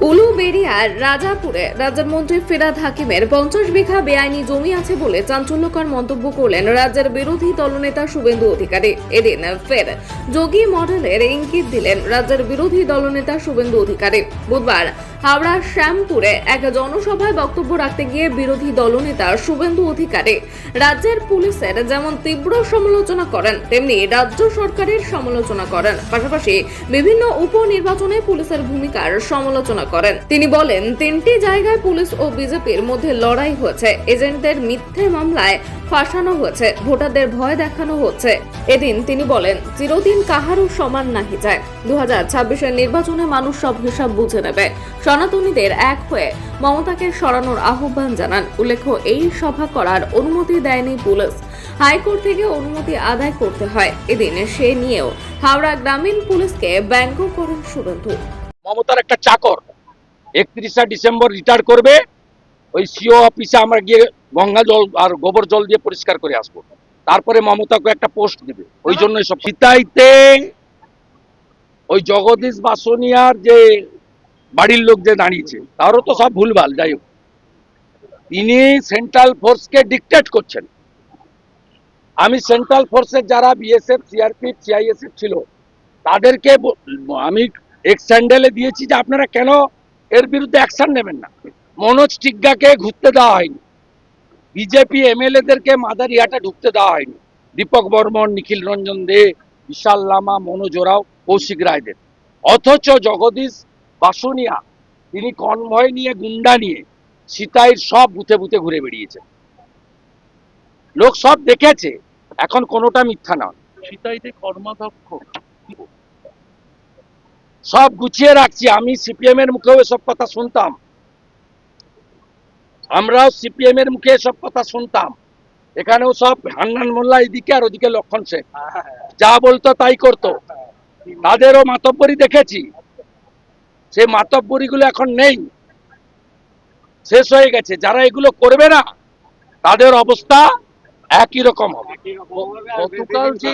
উলুবেড়িয়ার রাজাপুরে রাজ্যের মন্ত্রী ফিরাদ হাকিমের পঞ্চাশ বিঘা বেআইনি জমি আছে বলে চাঞ্চল্যকর মন্তব্য করলেন রাজ্যের বিরোধী দলনেতা শুভেন্দু অধিকারী। এদিন ফের যোগী মডেলের ইঙ্গিত দিলেন রাজ্যের বিরোধী দলনেতা শুভেন্দু অধিকারী। বুধবার হাওড়ার শ্যামপুরে এক জনসভায় বক্তব্য রাখতে গিয়ে বিরোধী দলনেতা শুভেন্দু অধিকারী রাজ্যের পুলিশের যেমন তীব্র সমালোচনা করেন, তেমনি রাজ্য সরকারের সমালোচনা করেন। পাশাপাশি বিভিন্ন উপনির্বাচনে পুলিশের ভূমিকার সমালোচনা করেন। তিনি বলেন, তিনটি জায়গায় পুলিশ ও বিজেপির মধ্যে লড়াই হয়েছে। এজেন্টদের মিথ্যে মামলায় ফাঁসানো হয়েছে, ভোটারদের ভয় দেখানো হচ্ছে। এদিন তিনি বলেন, চিরদিন কাহারও সমান নাহি যায়। দু হাজার ছাব্বিশের নির্বাচনে মানুষ সব হিসাব বুঝে নেবে। সনাতনীদের এক হয়ে মমতাকে সরানোর আহ্বান জানান। উল্লেখ্য, এই সভা করার অনুমতি দেয়নি পুলিশ। হাইকোর্ট থেকে অনুমতি আদায় করতে হয়। এদিন সে নিয়েও হাওড়া গ্রামীণ পুলিশকে ব্যঙ্গ করেন শুভেন্দু মমতার একটা চাকর একত্রিশে ডিসেম্বর রিটায়ার করবে, ওই সিও অফিসে আমরা গিয়ে গঙ্গা জল আর গোবর জল দিয়ে পরিষ্কার করে আসব। তারপরে মমতাকে একটা পোস্ট দিবে, ওই জন্য সব সীতাইতে ওই জগদীশ বাসনিয়ার যে বাড়ির লোক যে দাঁড়িয়েছে, তারও তো সব ভুলভাল, যাই হোক। তিনি সেন্ট্রাল ফোর্সকে ডিকটেট করছেন। আমি সেন্ট্রাল ফোর্সের যারা বিএসএফ সিআরপিএফ সিআইএসএফ ছিল, তাদেরকে আমি এক্স স্যান্ডেলে দিয়েছি যে আপনারা কেন এর বিরুদ্ধে অ্যাকশন নেবেন না। মনোজ টিগ্গাকে ঘুরতে দেওয়া হয়নি। বিজেপি এমএলএদেরকে মাদারিহাটে ঢুকতে দেওয়া হয়নি। দীপক বর্মন, নিখিল রঞ্জন দে, বিশাল লামা, মনোজ ওরাও, কৌশিক রায়দের। অথচ জগদীশ বাসুনিয়া, তিনি কনভয় নিয়ে, গুন্ডা নিয়ে, সীতাইর সব বুথে বুথে ঘুরে বেরিয়েছেন লোক সব দেখেছে, এখন কোনোটা মিথ্যা নয়। সীতাইতে কর্মাধ্যক্ষ। সব গুছিয়ে রাখছি। আমি সিপিএম এর মুখেও এসব কথা শুনতাম। আমরাও সিপিএম এর মুখে এসব কথা শুনতাম। এখানেও সব হান্নান মোল্লা এদিকে আর ওদিকে লক্ষণ শেখ যা বলতো তাই করতো। তাদেরও মাতব্বরি দেখেছি। সে মাতব্বরিগুলো এখন নেই। শেষ হয়ে গেছে। যারা এগুলো করবে না তাদের অবস্থা একই রকম হবে। গতকাল যে